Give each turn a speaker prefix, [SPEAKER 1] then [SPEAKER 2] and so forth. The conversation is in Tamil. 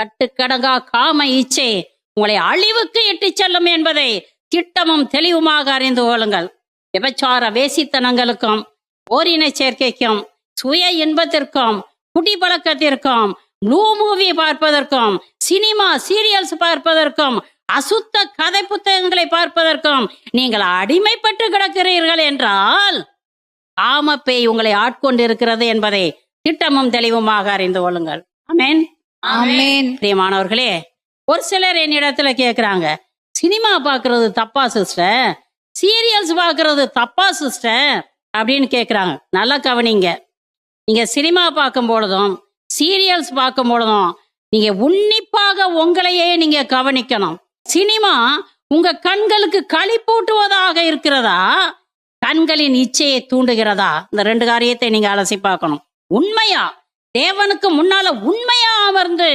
[SPEAKER 1] கட்டுக்கடங்கா காம இச்சை உங்களை அழிவுக்கு இட்டுச் செல்லும் என்பதை திட்டமும் தெளிவுமாக அறிந்து கொள்ளுங்கள். விபச்சார வேசித்தனங்களுக்கும் ஓரின சேர்க்கைக்கும் சுய இன்பத்திற்கும் குடிப்பழக்கத்திற்கும் ப்ளூ மூவி பார்ப்பதற்கும் சினிமா சீரியல்ஸ் பார்ப்பதற்கும் அசுத்த கதை புத்தகங்களை பார்ப்பதற்கும் நீங்கள் அடிமைப்பட்டு கிடக்கிறீர்கள் என்றால் காமப்பேய் உங்களை ஆட்கொண்டு இருக்கிறது என்பதை திட்டமும் தெளிவுமாக அறிந்து கொள்ளுங்கள்.
[SPEAKER 2] அமேன்
[SPEAKER 1] பிரியமானவர்களே ஒரு சிலர் என்னிடத்துல கேக்குறாங்க சினிமா பார்க்கிறது தப்பா சிஸ்டர்? சீரியல்ஸ் பார்க்கிறது தப்பா சிஸ்டர்? அப்படின்னு கேக்குறாங்க. நல்லா கவனிங்க. நீங்க சினிமா பார்க்கும் பொழுதும் சீரியல்ஸ் பார்க்கும் பொழுதும் நீங்க உன்னிப்பாக உங்களையே நீங்க கவனிக்கணும். சினிமா உங்க கண்களுக்கு களிப்பூட்டுவதாக இருக்கிறதா? கண்களின் இச்சையை தூண்டுகிறதா? இந்த ரெண்டு காரியத்தை நீங்க அலசி பார்க்கணும். உண்மையா? தேவனுக்கு முன்னால உண்மையா அமர்ந்து